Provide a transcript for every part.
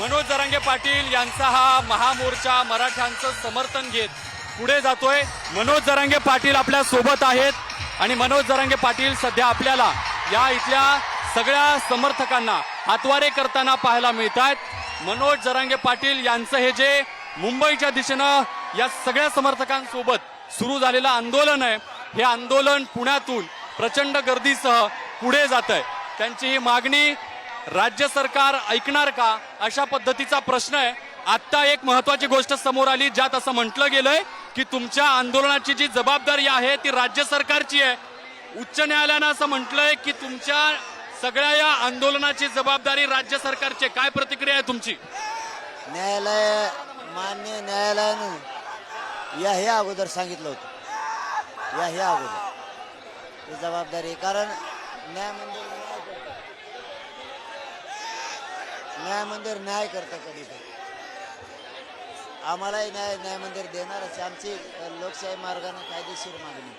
मनोज जरांगे पाटील यांचा हा महामोर्चा मराठ्यांचं समर्थन घेत पुढे जातोय. मनोज जरांगे पाटील आपल्यासोबत आहेत आणि मनोज जरांगे पाटील सध्या आपल्याला या इथल्या सगळ्या समर्थकांना हातवारे करताना पाहायला मिळत आहेत मनोज जरांगे पाटील यांचं हे जे मुंबईच्या दिशेनं या सगळ्या समर्थकांसोबत सुरू झालेलं आंदोलन आहे हे आंदोलन पुण्यातून प्रचंड गर्दीसह पुढे जात आहे त्यांची ही मागणी राज्य सरकार ऐकणार का अशा पद्धतीचा प्रश्न आहे. आत्ता एक महत्वाची गोष्ट समोर आली ज्यात असं म्हटलं गेलंय की तुमच्या आंदोलनाची जी जबाबदारी आहे ती राज्य सरकारची आहे. उच्च न्यायालयानं असं म्हटलंय की तुमच्या सगळ्या या आंदोलनाची जबाबदारी राज्य सरकारची आहे. काय प्रतिक्रिया आहे तुमची? न्यायालय मान्य न्यायालयानं या हे अगोदर सांगितलं होतं. या हे अगोदर जबाबदारी कारण न्याय मंदिर न्याय मंदिर न्याय करतं कधी आम्हालाही न्याय न्याय मंदिर देणारच. आमची लोकशाही मार्गाने कायदेशीर मागणी.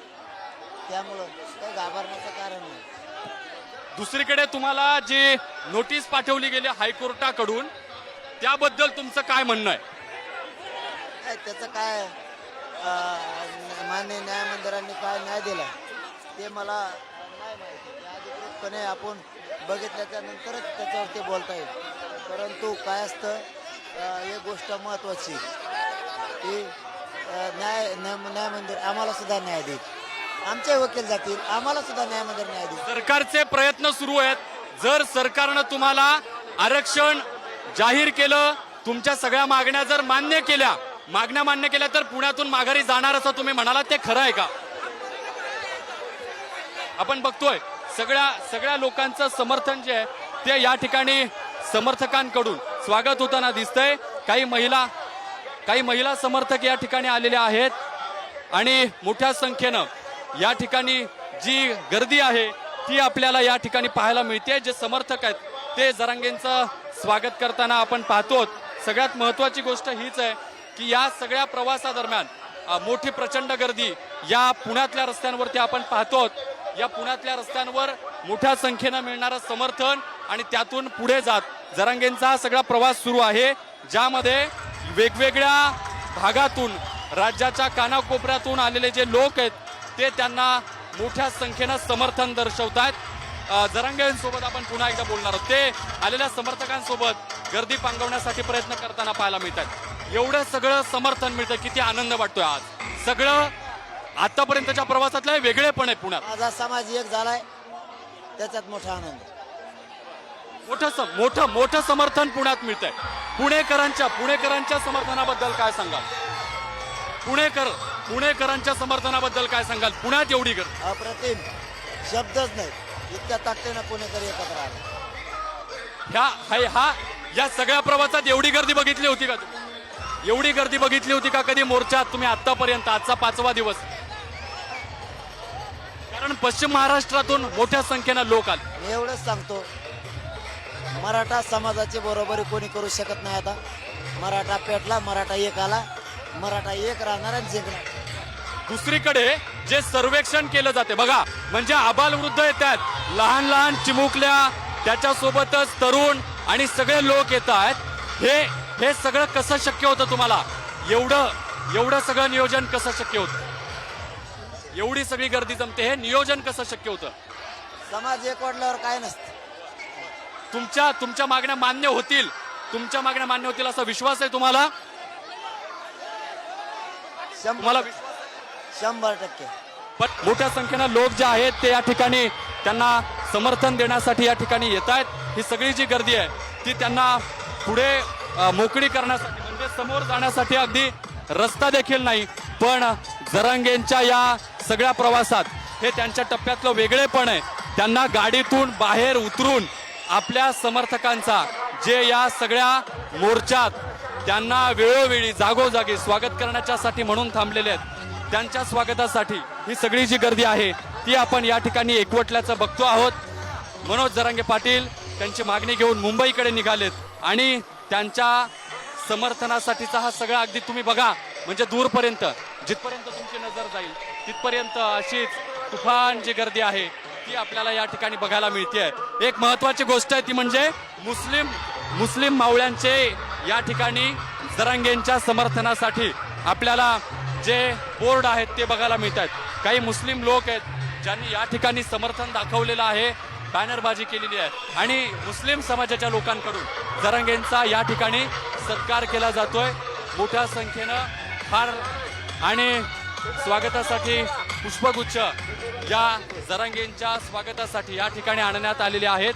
त्यामुळं काही घाबरण्याचं कारण नाही. दुसरीकडे तुम्हाला जी नोटीस पाठवली गेली हायकोर्टाकडून त्याबद्दल तुमचं काय म्हणणं आहे? काय त्याचं काय अं, मान्य न्याय मंदिरांनी काय न्याय दिला ते मला नाही माहिती. ते अधिकृतपणे आपण बघितल्याच्या नंतरच त्याच्यावरती बोलता येईल. परंतु काय असतं एक गोष्ट महत्वाची की न्याय न्याय न्याय मंदिर आम्हाला सुद्धा न्याय देईल. आमचे वकील जातील आम्हाला सुद्धा न्याय मंदिर न्याय देईल. सरकारचे प्रयत्न सुरू आहेत. जर सरकारनं तुम्हाला आरक्षण जाहीर केलं तुमच्या सगळ्या मागण्या जर मान्य केल्या मागण्या मान्य केल्या तर पुण्यातून माघारी जाणार असं तुम्ही म्हणाला ते खरं आहे का? आपण बघतोय सगळ्या सगळ्या लोकांचं समर्थन जे आहे ते या ठिकाणी समर्थकांकडून स्वागत होताना दिसतंय. काही महिला काही महिला समर्थक या ठिकाणी आलेल्या आहेत. आणि मोठ्या संख्येनं या ठिकाणी जी गर्दी आहे ती आपल्याला या ठिकाणी पाहायला मिळते. जे समर्थक आहेत ते जरांगेंचं स्वागत करताना आपण पाहतो सगळ्यात महत्वाची गोष्ट हीच आहे की या सगळ्या प्रवासादरम्यान मोठी प्रचंड गर्दी या पुण्यातल्या रस्त्यांवरती आपण पाहतो या पुण्यातल्या रस्त्यांवर मोठ्या संख्येनं मिळणारं समर्थन आणि त्यातून पुढे जात जरांगेंचा सगळा प्रवास सुरू आहे ज्यामध्ये वेगवेगळ्या भागातून राज्याच्या कानाकोपऱ्यातून आलेले जे लोक आहेत ते त्यांना मोठ्या संख्येनं समर्थन दर्शवत आहेत जरांगेंसोबत आपण पुन्हा एकदा बोलणार आहोत. ते आलेल्या समर्थकांसोबत गर्दी पांगवण्यासाठी प्रयत्न करताना पाहायला मिळतात एवढं सगळं समर्थन मिळतं किती आनंद वाटतोय आज. सगळं आतापर्यंतच्या प्रवासातलं वेगळेपण आहे पुण्यात. माझा समाज एक झालाय त्याच्यात मोठा आनंद. मोठं मोठं मोठं समर्थन पुण्यात मिळतंय. पुणेकरांच्या पुणेकरांच्या समर्थनाबद्दल काय सांगाल? पुणेकर पुणेकरांच्या समर्थनाबद्दल काय सांगाल? पुण्यात एवढी गर्दी. अप्रतिम. शब्दच नाही. इतक्या ताकदीनं पुणेकरी एकत्र आले. ह्या हाय- हा या सगळ्या प्रवासात एवढी गर्दी बघितली होती का तुम्ही? एवढी गर्दी बघितली होती का कधी मोर्चात तुम्ही आतापर्यंत आजचा पाचवा दिवस. कारण पश्चिम महाराष्ट्रातून मोठ्या संख्येनं लोक आले. मी एवढंच सांगतो. मराठा समाजाची बरोबरी कोणी करू शकत नाही आता? मराठा पेटला मराठा एक आला मराठा एक राहणार आणि जिंकणार. दुसरीकडे जे सर्वेक्षण केलं जाते बघा म्हणजे आबालवृद्ध येतात लहान लहान चिमुकल्या त्याच्यासोबतच तरुण आणि सगळे लोक येत आहेत हे हे सगळं कसं शक्य होतं तुम्हाला? एवढं एवढं सगळं नियोजन कसं शक्य होतं? एवढी सगळी गर्दी जमते हे नियोजन कसं शक्य होतं? समाज एक वाढल्यावर काय नसतं. तुमच्या तुमच्या मागण्या मान्य होतील. तुमच्या मागण्या मान्य होतील असा विश्वास आहे तुम्हाला? शंभर तुम्हाला शंभर टक्के. पण मोठ्या संख्येनं लोक जे आहेत ते या ठिकाणी त्यांना समर्थन देण्यासाठी या ठिकाणी येत आहेत. ही सगळी जी गर्दी आहे ती त्यांना पुढे मोकळी करण्यासाठी म्हणजे समोर जाण्यासाठी अगदी रस्ता देखील नाही पण जरांगेंच्या या सगळ्या प्रवासात हे त्यांच्या टप्प्यातलं वेगळेपण आहे. त्यांना गाडीतून बाहेर उतरून आपल्या समर्थकांचा जे या सगळ्या मोर्चात त्यांना वेळोवेळी जागोजागी स्वागत करण्याच्यासाठी म्हणून थांबलेले आहेत त्यांच्या स्वागतासाठी ही सगळी जी गर्दी आहे ती आपण या ठिकाणी एकवटल्याचं बघतो आहोत. मनोज जरांगे पाटील त्यांची मागणी घेऊन मुंबईकडे निघालेत आणि त्यांच्या समर्थनासाठीचा हा सगळा अगदी तुम्ही बघा म्हणजे दूरपर्यंत जिथपर्यंत तुमची नजर जाईल तिथपर्यंत अशीच तुफान जी गर्दी आहे ती आपल्याला या ठिकाणी बघायला मिळते एक महत्वाची गोष्ट आहे ती म्हणजे मुस्लिम मुस्लिम मावळ्यांचे या ठिकाणी जरांगेंच्या समर्थनासाठी आपल्याला जे बोर्ड आहेत ते बघायला मिळत आहेत काही मुस्लिम लोक आहेत ज्यांनी या ठिकाणी समर्थन दाखवलेलं आहे बॅनरबाजी केलेली आहे. आणि मुस्लिम समाजाच्या लोकांकडून जरांगेंचा या ठिकाणी सत्कार केला जातोय. मोठ्या संख्येनं फार आणि स्वागतासाठी पुष्पगुच्छ या जरांगेंच्या स्वागतासाठी या ठिकाणी आणण्यात आलेले आहेत.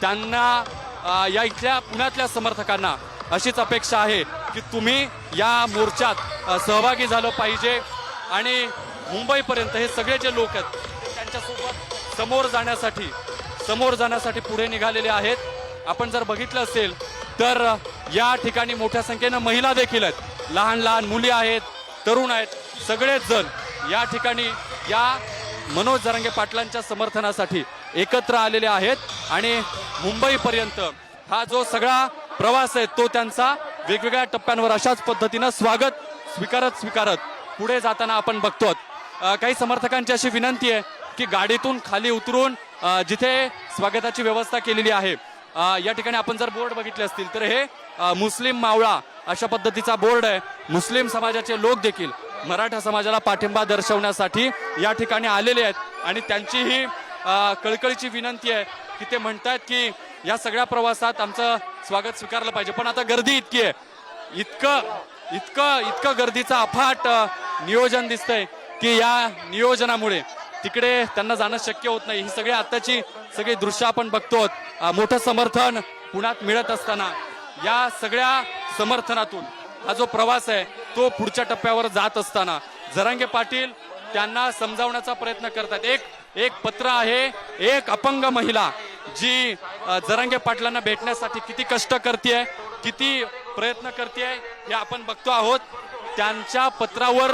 त्यांना या इथल्या पुण्यातल्या समर्थकांना अशीच अपेक्षा आहे की तुम्ही या मोर्चात सहभागी झालं पाहिजे आणि मुंबईपर्यंत हे सगळे जे लोक आहेत त्यांच्यासोबत समोर जाण्यासाठी समोर जाण्यासाठी पुढे निघालेले आहेत. आपण जर बघितलं असेल तर या ठिकाणी मोठ्या संख्येनं महिला देखील आहेत. लहान लहान मुली आहेत तरुण आहेत सगळेच जण या ठिकाणी या मनोज जरांगे पाटलांच्या समर्थनासाठी एकत्र आलेले आहेत आणि मुंबईपर्यंत हा जो सगळा प्रवास आहे तो त्यांचा वेगवेगळ्या टप्प्यांवर अशाच पद्धतीनं स्वागत स्वीकारत स्वीकारत पुढे जाताना आपण बघतो काही समर्थकांची अशी विनंती आहे की गाडीतून खाली उतरून जिथे स्वागताची व्यवस्था केलेली आहे या ठिकाणी आपण जर बोर्ड बघितले असतील तर हे मुस्लिम मावळा अशा पद्धतीचा बोर्ड आहे. मुस्लिम समाजाचे लोक देखील मराठा समाजाला पाठिंबा दर्शवण्यासाठी या ठिकाणी आलेले आहेत. आणि त्यांची ही कळकळीची विनंती आहे की ते म्हणतात की या सगळ्या प्रवासात आमचं स्वागत स्वीकारलं पाहिजे. पण आता गर्दी इतकी आहे. इतकं इतकं इतकं गर्दीचं अफाट नियोजन दिसतंय की या नियोजनामुळे तिकडे त्यांना जाणं शक्य होत नाही. ही सगळी आत्ताची सगळी दृश्य आपण बघतो मोठं समर्थन पुण्यात मिळत असताना या सगळ्या समर्थनातून हा जो प्रवास आहे तो पुढच्या टप्प्यावर जात असताना जरांगे पाटील त्यांना समजावण्याचा प्रयत्न करतात. एक एक पत्र आहे एक अपंग महिला जी जरांगे पाटलांना भेटण्यासाठी किती कष्ट करते किती प्रयत्न करते हे आपण बघतो आहोत. त्यांच्या पत्रावर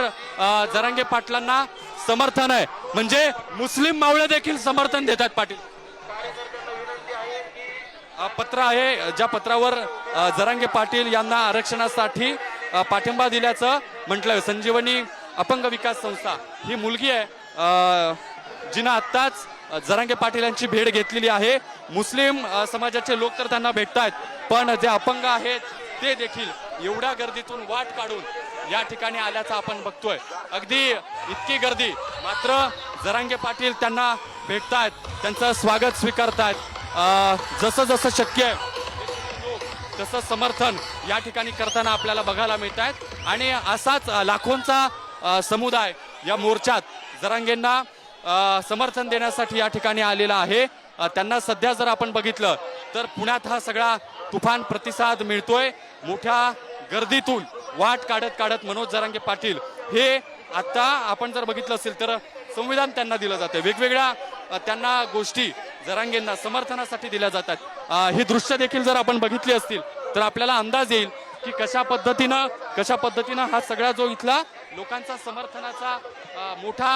जरांगे पाटलांना समर्थन आहे. म्हणजे मुस्लिम मावळे देखील समर्थन देतात पाटील. पत्र आहे ज्या पत्रावर जरांगे पाटील यांना आरक्षणासाठी पाठिंबा दिल्याचं म्हटलं संजीवनी अपंग विकास संस्था. ही मुलगी आहे जिनं आत्ताच जरांगे पाटील यांची भेट घेतलेली आहे. मुस्लिम समाजाचे लोक तर त्यांना भेटतायत पण जे अपंग आहेत ते देखील एवढ्या गर्दीतून वाट काढून या ठिकाणी आल्याचं आपण बघतोय. अगदी इतकी गर्दी मात्र जरांगे पाटील त्यांना भेटतायत त्यांचं स्वागत स्वीकारतायत. जसं जसं शक्य आहे तसं समर्थन या ठिकाणी करताना आपल्याला बघायला मिळत आहेत आणि असाच लाखोंचा समुदाय या मोर्चात जरांगेंना समर्थन देण्यासाठी या ठिकाणी आलेला आहे. त्यांना सध्या जर आपण बघितलं तर पुण्यात हा सगळा तुफान प्रतिसाद मिळतोय. मोठ्या गर्दीतून वाट काढत काढत मनोज जरांगे पाटील हे आता आपण जर बघितलं असेल तर संविधान त्यांना दिलं जातं वेगवेगळ्या त्यांना गोष्टी जरांगेंना समर्थनासाठी दिल्या जातात. ही दृश्य देखील जर आपण बघितली असतील तर आपल्याला अंदाज येईल की कशा पद्धतीनं कशा पद्धतीनं हा सगळा जो इथला लोकांचा समर्थनाचा मोठा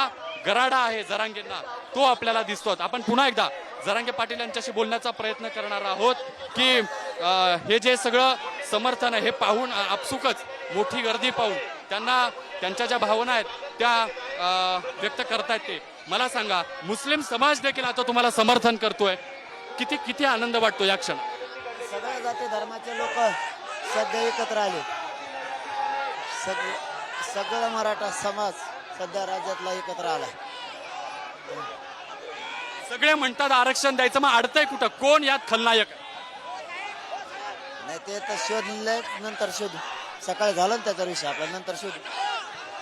गराडा आहे जरांगेंना तो आपल्याला दिसतो आपण पुन्हा एकदा जरांगे पाटील यांच्याशी बोलण्याचा प्रयत्न करणार आहोत की हे जे सगळं समर्थन आहे हे पाहून आपसुकच मोठी गर्दी पाहून त्यांना त्यांच्या ज्या भावना आहेत त्या व्यक्त करतायत ते. मला सांगा मुस्लिम समाज देखील आता तुम्हाला समर्थन करतोय. किती किती आनंद वाटतो या क्षण? जाती धर्माचे लोक सध्या एकत्र आले. सगळे सगळं मराठा समाज सध्या राज्यातला एकत्र आला. सगळे म्हणतात आरक्षण द्यायचं मग अडतंय कुठं? कोण यात खलनायक? आहे? नाही ते तर शोधले नंतर शोधू. सकाळी झालं ना त्याचा विषय नंतर शोधू.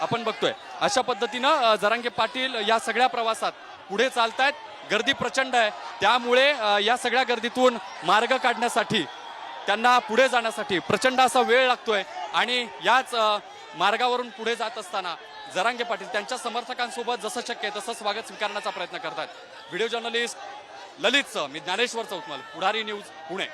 आपण बघतोय. अशा पद्धतीनं अ, जरांगे पाटील या सगळ्या प्रवासात पुढे चालतायत. गर्दी प्रचंड आहे. त्यामुळे अ, या सगळ्या गर्दीतून मार्ग काढण्यासाठी त्यांना पुढे जाण्यासाठी प्रचंड असा वेळ लागतोय. आणि याच मार्गावरून पुढे जात असताना जरांगे पाटील त्यांच्या समर्थकांसोबत जसं शक्य आहे तसं स्वागत स्वीकारण्याचा प्रयत्न करतात. व्हिडिओ जर्नलिस्ट ललितचं मी ज्ञानेश्वर चौतमल पुढारी न्यूज पुणे.